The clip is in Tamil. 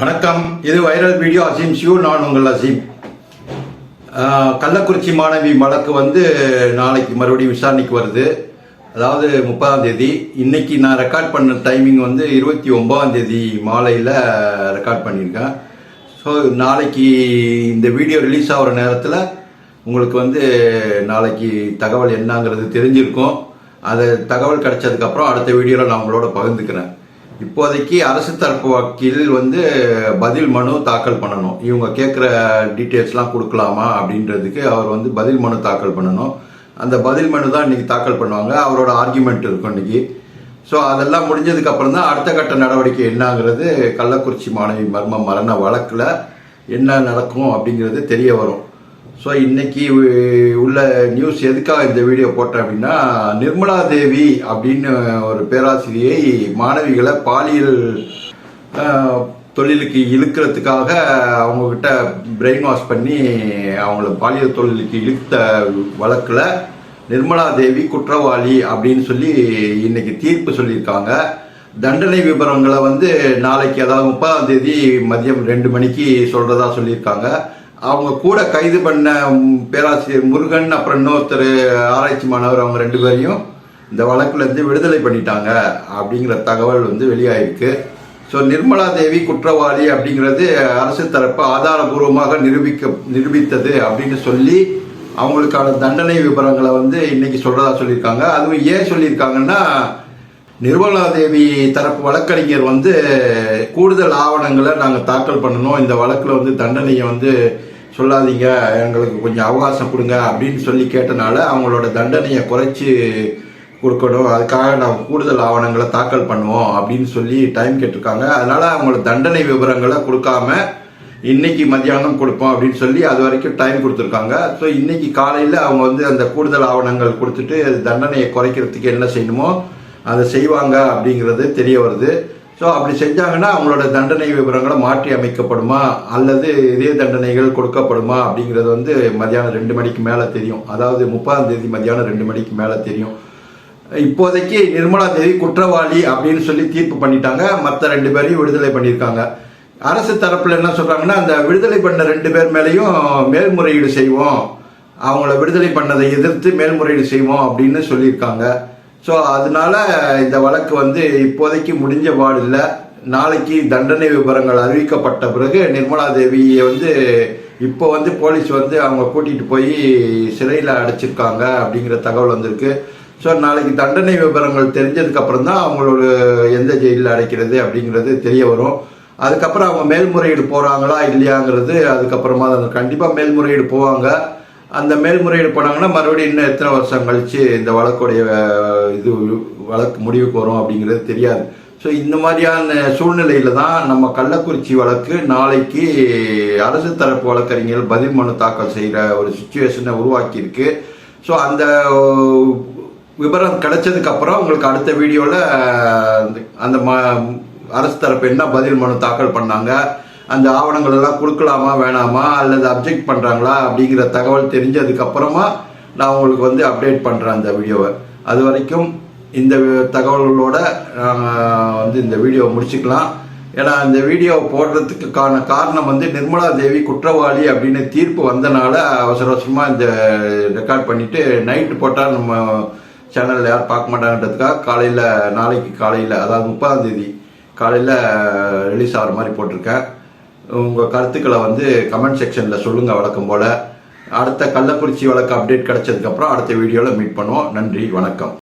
வணக்கம். இது வைரல் வீடியோ அசீம் ஷியூ நான் உங்கள் அசீம். கள்ளக்குறிச்சி மாணவி வழக்கு வந்து நாளைக்கு மறுபடியும் விசாரணைக்கு வருது. அதாவது முப்பதாம் தேதி. இன்னைக்கு நான் ரெக்கார்ட் பண்ண டைமிங் வந்து இருபத்தி ஒன்பதாம் தேதி மாலையில் ரெக்கார்ட் பண்ணியிருக்கேன். ஸோ நாளைக்கு இந்த வீடியோ ரிலீஸ் ஆகிற நேரத்தில் உங்களுக்கு வந்து நாளைக்கு தகவல் என்னங்கிறது தெரிஞ்சிருக்கும். அது தகவல் கிடைச்சதுக்கப்புறம் அடுத்த வீடியோவில் நான் உங்களோட பகிர்ந்துக்கிறேன். இப்போதைக்கு அரசு தரப்பு வக்கீல் வந்து பதில் மனு தாக்கல் பண்ணணும். இவங்க கேட்குற டீட்டெயில்ஸ்லாம் கொடுக்கலாமா அப்படின்றதுக்கு அவர் வந்து பதில் மனு தாக்கல் பண்ணணும். அந்த பதில் மனு தான் இன்றைக்கி தாக்கல் பண்ணுவாங்க. அவரோட ஆர்குமெண்ட் இருக்கும் இன்றைக்கி ஸோ அதெல்லாம் முடிஞ்சதுக்கப்புறம் தான் அடுத்த கட்ட நடவடிக்கை என்னங்கிறது கள்ளக்குறிச்சி மாணவி மர்ம மரண வழக்கில் என்ன நடக்கும் அப்படிங்கிறது தெரிய வரும். ஸோ இன்னைக்கு உள்ள நியூஸ் எதுக்காக இந்த வீடியோ போட்டேன் அப்படின்னா நிர்மலா தேவி அப்படின்னு ஒரு பேராசிரியை மாணவிகளை பாலியல் தொழிலுக்கு இழுக்கிறதுக்காக அவங்கக்கிட்ட பிரெயின் வாஷ் பண்ணி அவங்கள பாலியல் தொழிலுக்கு இழுத்த வழக்கில் நிர்மலா தேவி குற்றவாளி அப்படின்னு சொல்லி இன்னைக்கு தீர்ப்பு சொல்லியிருக்காங்க. தண்டனை விவரங்களை வந்து நாளைக்கு அதாவது முப்பதாம் தேதி மதியம் ரெண்டு மணிக்கு சொல்றதா சொல்லியிருக்காங்க. அவங்க கூட கைது பண்ண பேராசிரியர் முருகன் அப்புறம் இன்னொருத்தர் ஆராய்ச்சி மாணவர் அவங்க ரெண்டு பேரையும் இந்த வழக்குலேருந்து விடுதலை பண்ணிட்டாங்க அப்படிங்கிற தகவல் வந்து வெளியாயிருக்கு. ஸோ நிர்மலா தேவி குற்றவாளி அப்படிங்கிறது அரசு தரப்பு ஆதாரபூர்வமாக நிரூபிக்க நிரூபித்தது அப்படின்னு சொல்லி அவங்களுக்கான தண்டனை விவரங்களை வந்து இன்னைக்கு சொல்றதா சொல்லியிருக்காங்க. அதுவும் ஏன் சொல்லியிருக்காங்கன்னா நிர்மலாதேவி தரப்பு வழக்கறிஞர் வந்து கூடுதல் ஆவணங்களை நாங்கள் தாக்கல் பண்ணணும். இந்த வழக்கில் வந்து தண்டனையை வந்து சொல்லாதீங்க. எங்களுக்கு கொஞ்சம் அவகாசம் கொடுங்க அப்படின்னு சொல்லி கேட்டனால அவங்களோட தண்டனையை குறைச்சி கொடுக்கணும். அதுக்காக நாங்கள் கூடுதல் ஆவணங்களை தாக்கல் பண்ணுவோம் அப்படின்னு சொல்லி டைம் கேட்டிருக்காங்க. அதனால் அவங்களோட தண்டனை விவரங்களை கொடுக்காம இன்னைக்கு மத்தியானம் கொடுப்போம் அப்படின்னு சொல்லி அது வரைக்கும் டைம் கொடுத்துருக்காங்க. ஸோ இன்னைக்கு காலையில் அவங்க வந்து அந்த கூடுதல் ஆவணங்கள் கொடுத்துட்டு தண்டனையை குறைக்கிறதுக்கு என்ன செய்யணுமோ அதை செய்வாங்க அப்படிங்கிறது தெரிய வருது. ஸோ அப்படி செஞ்சாங்கன்னா அவங்களோட தண்டனை விவரங்களை மாற்றி அமைக்கப்படுமா? அல்லது இதே தண்டனைகள் கொடுக்கப்படுமா? அப்படிங்கிறது வந்து மதியானம் ரெண்டு மணிக்கு மேலே தெரியும். அதாவது முப்பதாம் தேதி மதியானம் ரெண்டு மணிக்கு மேலே தெரியும். இப்போதைக்கு நிர்மலா தேவி குற்றவாளி அப்படின்னு சொல்லி தீர்ப்பு பண்ணிட்டாங்க. மற்ற ரெண்டு பேரையும் விடுதலை பண்ணியிருக்காங்க. அரசு தரப்பில் என்ன சொல்கிறாங்கன்னா அந்த விடுதலை பண்ண ரெண்டு பேர் மேலேயும் மேல்முறையீடு செய்வோம். அவங்கள விடுதலை பண்ணதை எதிர்த்து மேல்முறையீடு செய்வோம் அப்படின்னு சொல்லியிருக்காங்க. ஸோ அதனால இந்த வழக்கு வந்து இப்போதைக்கு முடிஞ்ச பாடு இல்லை நாளைக்கு தண்டனை விவரங்கள் அறிவிக்கப்பட்ட பிறகு நிர்மலா தேவியை வந்து இப்போ வந்து போலீஸ் வந்து அவங்க கூட்டிகிட்டு போய் சிறையில் அடைச்சிருக்காங்க அப்படிங்கிற தகவல் வந்திருக்கு. ஸோ நாளைக்கு தண்டனை விவரங்கள் தெரிஞ்சதுக்கப்புறம் தான் அவங்களோட எந்த ஜெயிலில் அடைக்கிறது அப்படிங்கிறது தெரிய வரும். அதுக்கப்புறம் அவங்க மேல்முறையீடு போகிறாங்களா இல்லையாங்கிறது அதுக்கப்புறமா தான் கண்டிப்பாக மேல்முறையீடு போவாங்க. அந்த மேல்முறையீடு போனாங்கன்னா மறுபடியும் இன்னும் எத்தனை வருஷம் கழிச்சு இந்த வழக்குடைய இது வழக்கு முடிவுக்கு வரும் அப்படிங்கிறது தெரியாது. ஸோ இந்த மாதிரியான சூழ்நிலையில தான் நம்ம கள்ளக்குறிச்சி வழக்கு நாளைக்கு அரசு தரப்பு வழக்கறிஞர்கள் பதில் மனு தாக்கல் செய்கிற ஒரு சுச்சுவேஷனை உருவாக்கியிருக்கு. ஸோ அந்த விவரம் கிடைச்சதுக்கப்புறம் உங்களுக்கு அடுத்த வீடியோவில் அந்த ம அரசு தரப்பு என்ன பதில் மனு தாக்கல் பண்ணாங்க அந்த ஆவணங்கள் எல்லாம் கொடுக்கலாமா வேணாமா அல்லது அப்ஜெக்ட் பண்ணுறாங்களா அப்படிங்கிற தகவல் தெரிஞ்சதுக்கப்புறமா நான் உங்களுக்கு வந்து அப்டேட் பண்ணுறேன் அந்த வீடியோவை. அது வரைக்கும் இந்த தகவல்களோட நாங்கள் வந்து இந்த வீடியோவை முடிச்சுக்கலாம். ஏன்னா இந்த வீடியோ போடுறதுக்கான காரணம் வந்து நிர்மலா தேவி குற்றவாளி அப்படின்னு தீர்ப்பு வந்தனால அவசர அவசரமாக இந்த ரெக்கார்ட் பண்ணிவிட்டு நைட்டு போட்டால் நம்ம சேனலில் யாரும் பார்க்க மாட்டாங்கன்றதுக்காக காலையில் நாளைக்கு காலையில் அதாவது முப்பதாம் தேதி காலையில் ரிலீஸ் ஆகிற மாதிரி போட்டிருக்கேன். உங்கள் கருத்துக்களை வந்து கமெண்ட் செக்ஷனில் சொல்லுங்கள் வழக்கம் போல். அடுத்த கள்ளக்குறிச்சி வழக்கு அப்டேட் கிடைச்சதுக்கப்புறம் அடுத்த வீடியோவில் மீட் பண்ணுவோம். நன்றி வணக்கம்.